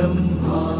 परब्रह्मा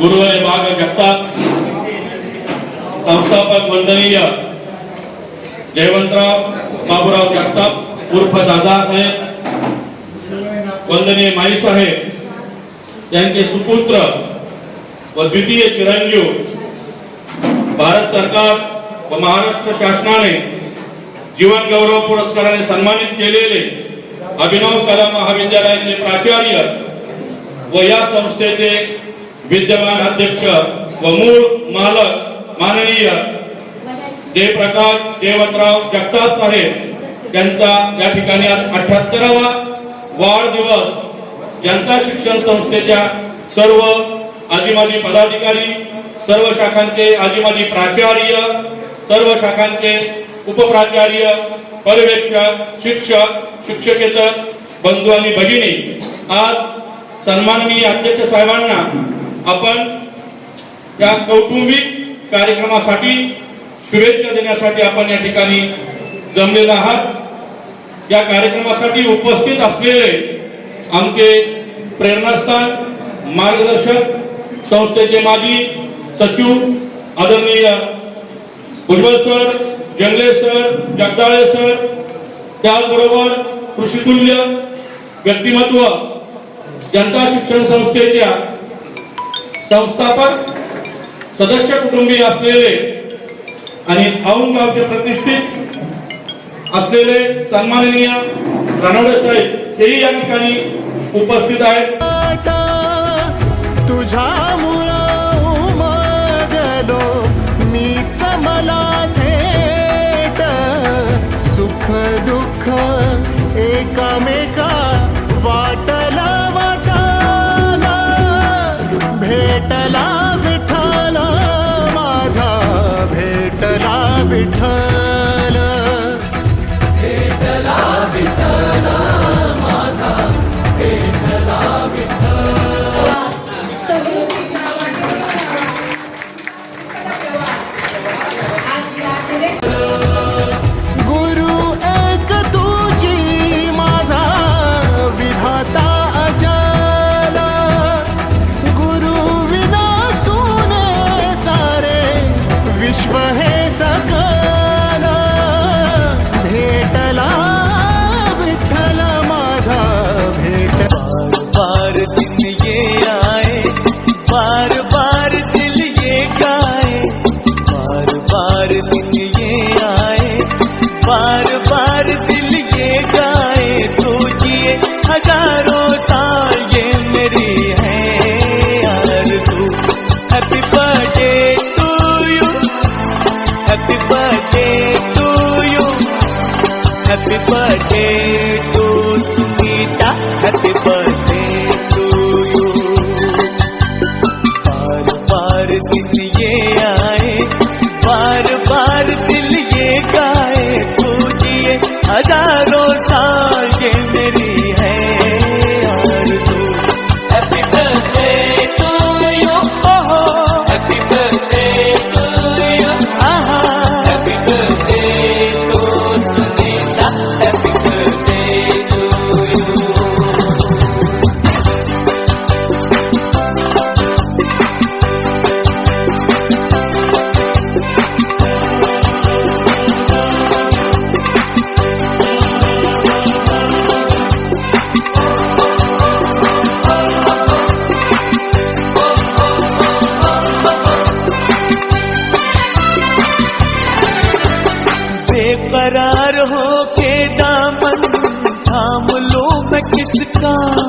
गुरुवारी भाग जगताप संस्थापक वंदनीय जयवंतराव बाबूराव जगताप उर्फ दादा साहेब वंदनीय माई साहेब यांचे सुपुत्र व द्वितीय चिरंजीव भारत सरकार व महाराष्ट्र शासनाने जीवन गौरव पुरस्काराने सन्मानित केलेले अभिनव कला महाविद्यालयाचे प्राचार्य व या संस्थेचे विद्यमान अध्यक्ष व मूळ मालक माननीय जयप्रकाश देवतराव जगताप साहेब यांचा या ठिकाणी अठ्याहत्तरावा वाढदिवस जनता शिक्षण संस्थेच्या सर्व आजीमाजी पदाधिकारी सर्व शाखांचे आजीमाजी प्राचार्य सर्व शाखांचे उपप्राचार्य पर्यवेक्षक शिक्षक शिक्षकेतर बंधू आणि भगिनी आज सन्माननीय अध्यक्ष साहेबांना आपण या कौटुंबिक कार्यक्रमासाठी शुभेच्छा देण्यासाठी आपण या ठिकाणी जमलेला आहात. या कार्यक्रमासाठी उपस्थित असलेले आमचे प्रेरणास्थान मार्गदर्शक संस्थेचे माजी सचिव आदरणीय Bhujbal sir Jangale sir Jagdale sir त्याचबरोबर कृषीतुल्य व्यक्तिमत्व जनता शिक्षण संस्थेच्या संस्थापक सदस्य कुटुंबीय असलेले आणि औंगावचे प्रतिष्ठित असलेले सन्माननीय रानवडे साहेब हेही या ठिकाणी उपस्थित आहेत. तुझ्या विठ्ठल Happy birthday मैं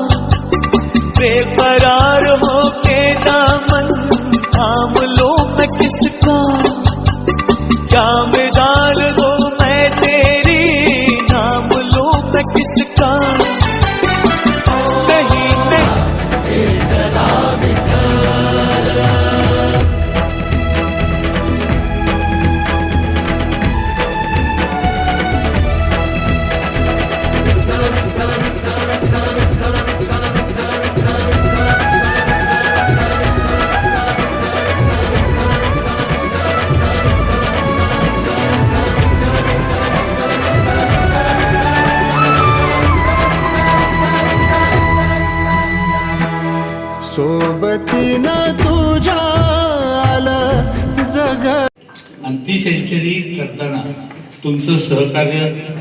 तुमचं सहकार्य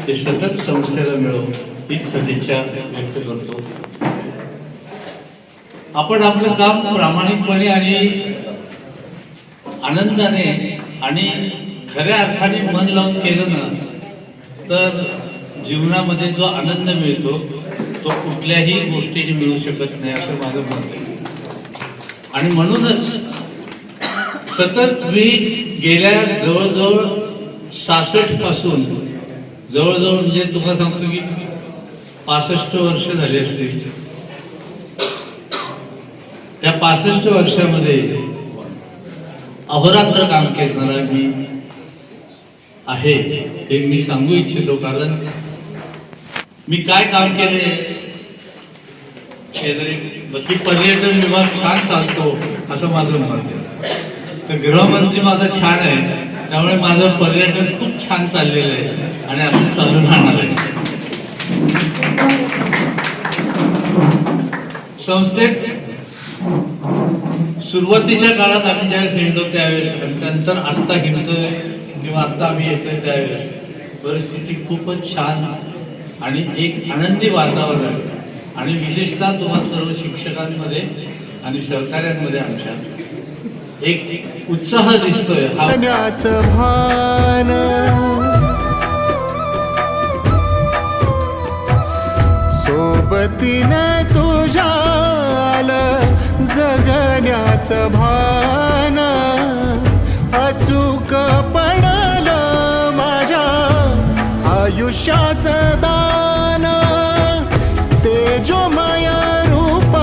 हे सतत संस्थेला मिळो हीच सदिच्छा व्यक्त करतो. आपण आपलं काम प्रामाणिकपणे आणि आनंदाने आणि खऱ्या अर्थाने मन लावून केलं ना तर जीवनामध्ये जो आनंद मिळतो तो कुठल्याही गोष्टीने मिळू शकत नाही असं माझं मत आहे. आणि म्हणूनच सतत मी गेल्या जवळजवळ सासष्टपासून जवळजवळ म्हणजे तुला सांगतो की पासष्ट वर्ष झाली असतील. त्या पासष्ट वर्षामध्ये अहोरात्र काम करणारा मी आहे हे मी सांगू इच्छितो कारण मी काय काम केले? शेजारी बसी पर्यटन विभाग छान चालतो असं माझं मत आहे. तर गृहमंत्री माझा छान आहे. त्यामुळे माझं पर्यटन खूप छान चाललेलं आहे आणि असं चालू राहणार आहे. संस्थेत सुरुवातीच्या काळात आम्ही ज्यावेळेस हिंडलो त्यावेळेस नंतर आत्ता हिंडतोय किंवा आत्ता आम्ही येतोय त्यावेळेस. परिस्थिती खूपच छान आणि एक आनंदी वातावरण आणि विशेषतः तुम्हा सर्व शिक्षकांमध्ये आणि सहकार्यांमध्ये आमच्या एक उत्साह दिसतोय भान. सोबतीनं तुझ्या जगण्याचं भान. अचूक पडल माझ्या आयुष्याचं दान. तेजोमय रूप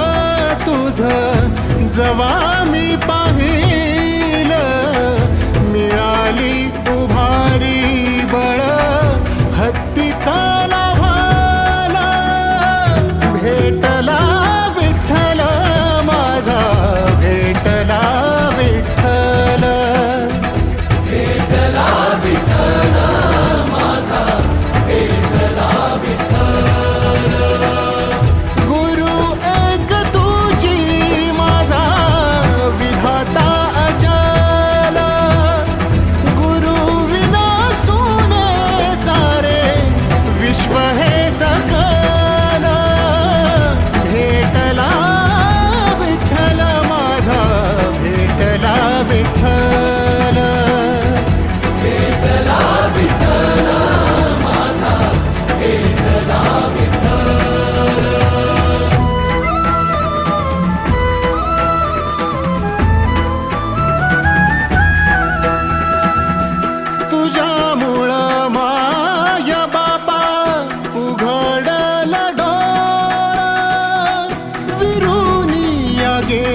तुझं जवा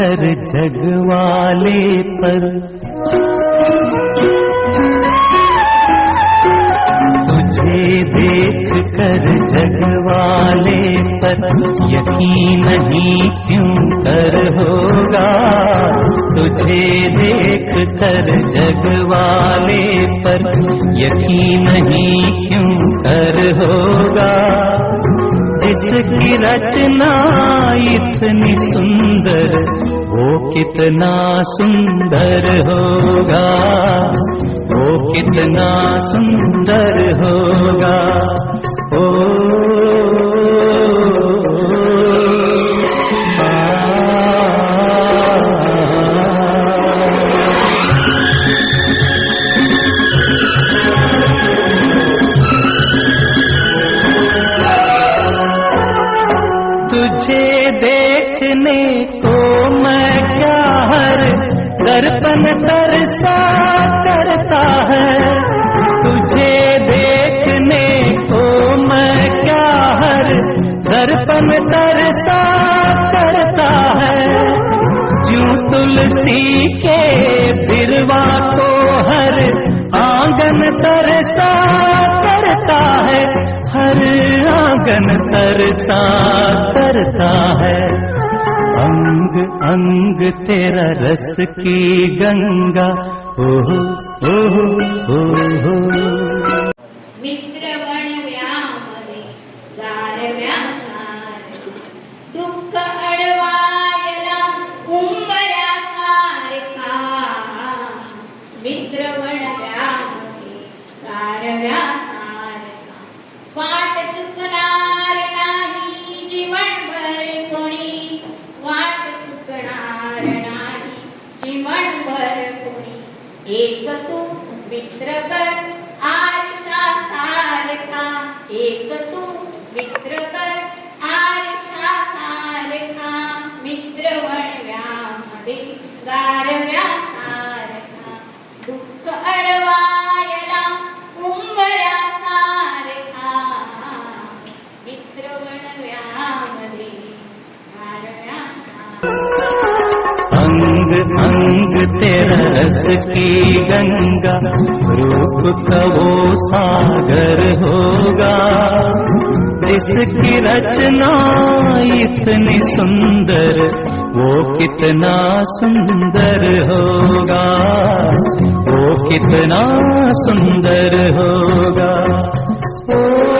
देख जग जगवाले पर। तुझे देख कर जगवाले पर। यकीन नहीं क्यों कर होगा? तुझे देख कर जगवाले पर। यकीन नहीं क्यों कर होगा? जिसकी रचना इतनी सुंदर वो कितना सुंदर होगा वो कितना सुंदर होगा। ओ तुलसी के बिरवा तो हर आंगन तरसा करता है। हर आंगन तरसा करता है। अंग अंग तेरा रस की गंगा। ओहो ओहो ओहो। मित्रवण व्यामरे जारव्या सारे दुःख रस की गंगा रूप का वो सागर होगा। जिसकी रचना इतनी सुंदर वो कितना सुंदर होगा वो कितना सुंदर होगा। ओ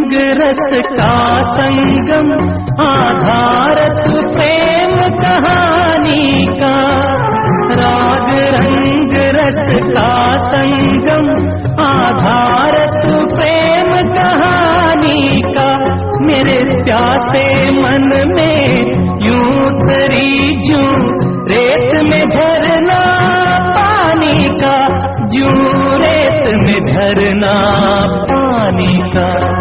रंग रस का संगम आधार तू प्रेम कहानी का। राग रंग रस का संगम आधार तू प्रेम कहानी का। मेरे प्यासे मन में यूँ तरी जू, रेत में झरना पानी का। जू रेत में झरना पानी का।